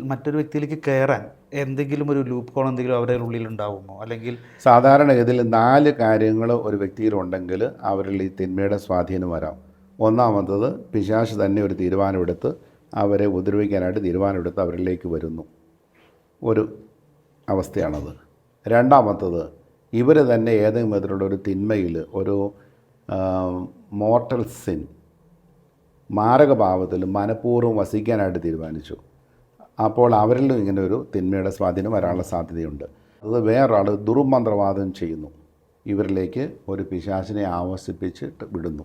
മറ്റൊരു വ്യക്തിയിലേക്ക് കയറാൻ എന്തെങ്കിലും ഒരു ലൂപ്പ് കോൺ എന്തെങ്കിലും അവരുടെ ഉള്ളിൽ ഉണ്ടാവുമോ? അല്ലെങ്കിൽ സാധാരണഗതിയിൽ നാല് കാര്യങ്ങൾ ഒരു വ്യക്തിയിലുണ്ടെങ്കിൽ അവരിൽ ഈ തിന്മയുടെ സ്വാധീനം വരാം. ഒന്നാമത്തത് പിശാശ് തന്നെ ഒരു തീരുമാനമെടുത്ത് അവരെ ഉപദ്രവിക്കാനായിട്ട് തീരുമാനമെടുത്ത് അവരിലേക്ക് വരുന്നു. ഒരു അവസ്ഥയാണത്. രണ്ടാമത്തത് ഇവർ തന്നെ ഏതെങ്കിലും വിധത്തിലുള്ള ഒരു തിന്മയിൽ ഒരു മോർട്ടൽ സിൻ മാരകഭാവത്തിൽ മനഃപൂർവം വസിക്കാനായിട്ട് തീരുമാനിച്ചു. അപ്പോൾ അവരിലും ഇങ്ങനെ ഒരു തിന്മയുടെ സ്വാധീനം വരാനുള്ള സാധ്യതയുണ്ട്. അത് വേറൊരാൾ ദുർമന്ത്രവാദം ചെയ്യുന്നു. ഇവരിലേക്ക് ഒരു പിശാചിനെ ആവസിപ്പിച്ചിട്ട് വിടുന്നു.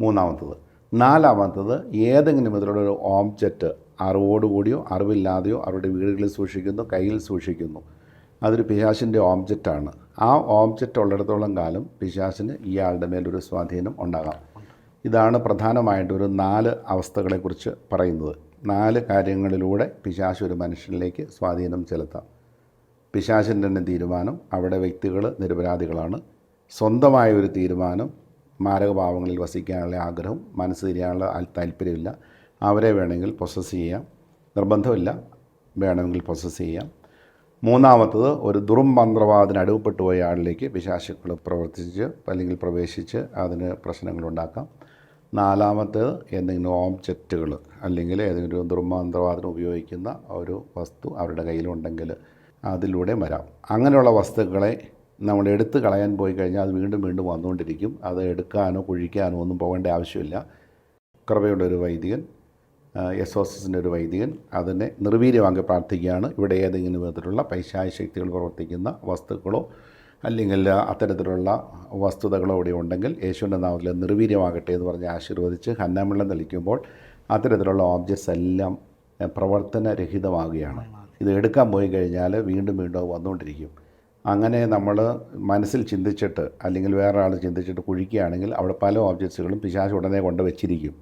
മൂന്നാമത്തത്. നാലാമത്തത് ഏതെങ്കിലും വിധത്തിലുള്ള ഒരു ഓബ്ജക്റ്റ് അറിവോടുകൂടിയോ അറിവില്ലാതെയോ അവരുടെ വീടുകളിൽ സൂക്ഷിക്കുന്നു കയ്യിൽ സൂക്ഷിക്കുന്നു. അതൊരു പിശാശിന്റെ ഓബ്ജക്റ്റാണ് ആ ഓബ്ജക്റ്റ് ഉള്ളിടത്തോളം കാലം പിശാശിന് ഇയാളുടെ മേലൊരു സ്വാധീനം ഉണ്ടാകാം. ഇതാണ് പ്രധാനമായിട്ട് ഒരു നാല് അവസ്ഥകളെക്കുറിച്ച് പറയുന്നത്. നാല് കാര്യങ്ങളിലൂടെ പിശാശ് ഒരു മനുഷ്യനിലേക്ക് സ്വാധീനം ചെലുത്താം. പിശാശിന്റെ തന്നെ തീരുമാനം അവിടെ വ്യക്തികൾ നിരപരാധികളാണ്. സ്വന്തമായ ഒരു തീരുമാനം മാരകഭാവങ്ങളിൽ വസിക്കാനുള്ള ആഗ്രഹം മനസ്സ് തിരിയാനുള്ള താല്പര്യമില്ല. അവരെ വേണമെങ്കിൽ പ്രൊസസ് ചെയ്യാം. നിർബന്ധമില്ല വേണമെങ്കിൽ പ്രൊസസ് ചെയ്യാം. മൂന്നാമത്തത് ഒരു ദുർമന്ത്രവാദിന് അടിവപ്പെട്ടു പോയ ആളിലേക്ക് പിശാശുക്കൾ പ്രവർത്തിച്ച് അല്ലെങ്കിൽ പ്രവേശിച്ച് അതിന് പ്രശ്നങ്ങളുണ്ടാക്കാം. നാലാമത്തേത് എന്തെങ്കിലും ഓബ്ജക്റ്റുകൾ അല്ലെങ്കിൽ ഏതെങ്കിലും ഒരു ദുർമന്ത്രവാദിന് ഉപയോഗിക്കുന്ന ഒരു വസ്തു അവരുടെ കയ്യിലുണ്ടെങ്കിൽ അതിലൂടെ വരാം. അങ്ങനെയുള്ള വസ്തുക്കളെ നമ്മൾ എടുത്തു കളയാൻ പോയി കഴിഞ്ഞാൽ അത് വീണ്ടും വീണ്ടും വന്നുകൊണ്ടിരിക്കും. അത് എടുക്കാനോ കുഴിക്കാനോ ഒന്നും പോകേണ്ട ആവശ്യമില്ല. കൃപയുള്ള ഒരു വൈദികൻ എസ് ഓസിന്റെ ഒരു വൈദികൻ അതിനെ നിർവീര്യമാക്കി പ്രാർത്ഥിക്കുകയാണ്. ഇവിടെ ഏതെങ്കിലും വിധത്തിലുള്ള പൈശാച ശക്തികൾ പ്രവർത്തിക്കുന്ന വസ്തുക്കളോ അല്ലെങ്കിൽ അത്തരത്തിലുള്ള വസ്തുതകളോ ഇവിടെ ഉണ്ടെങ്കിൽ യേശുവിന്റെ നാമത്തിൽ നിർവീര്യമാകട്ടെ എന്ന് പറഞ്ഞ് ആശീർവദിച്ച് ഹന്നാമിള്ളം തെളിക്കുമ്പോൾ അത്തരത്തിലുള്ള ഓബ്ജക്ട്സ് എല്ലാം പ്രവർത്തനരഹിതമാകുകയാണ്. ഇത് എടുക്കാൻ പോയി കഴിഞ്ഞാൽ വീണ്ടും വീണ്ടും വന്നുകൊണ്ടിരിക്കും. അങ്ങനെ നമ്മൾ മനസ്സിൽ ചിന്തിച്ചിട്ട് അല്ലെങ്കിൽ വേറെ ആൾ ചിന്തിച്ചിട്ട് കുഴിക്കുകയാണെങ്കിൽ അവിടെ പല ഓബ്ജക്ട്സുകളും പിശാച് ഉടനെ കൊണ്ട് വെച്ചിരിക്കും.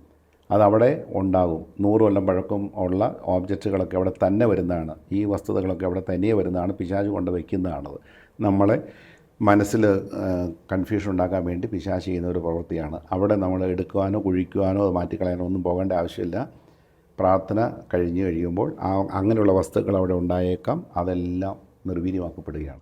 അതവിടെ ഉണ്ടാകും. നൂറ് കൊല്ലം പഴക്കം ഉള്ള ഓബ്ജക്റ്റുകളൊക്കെ അവിടെ തന്നെ വരുന്നതാണ്. ഈ വസ്തുതകളൊക്കെ അവിടെ തന്നെ വരുന്നതാണ് പിശാച് കൊണ്ട് വയ്ക്കുന്നതാണത് നമ്മളെ മനസ്സിൽ കൺഫ്യൂഷൻ ഉണ്ടാക്കാൻ വേണ്ടി പിശാശ് ചെയ്യുന്ന ഒരു പ്രവൃത്തിയാണ്. അവിടെ നമ്മൾ എടുക്കുവാനോ കുഴിക്കുവാനോ അത് മാറ്റിക്കളയാനോ ഒന്നും പോകേണ്ട ആവശ്യമില്ല. പ്രാർത്ഥന കഴിഞ്ഞ് കഴിയുമ്പോൾ ആ അങ്ങനെയുള്ള വസ്തുക്കൾ അവിടെ ഉണ്ടായേക്കാം. അതെല്ലാം നിർവീര്യമാക്കപ്പെടുകയാണ്.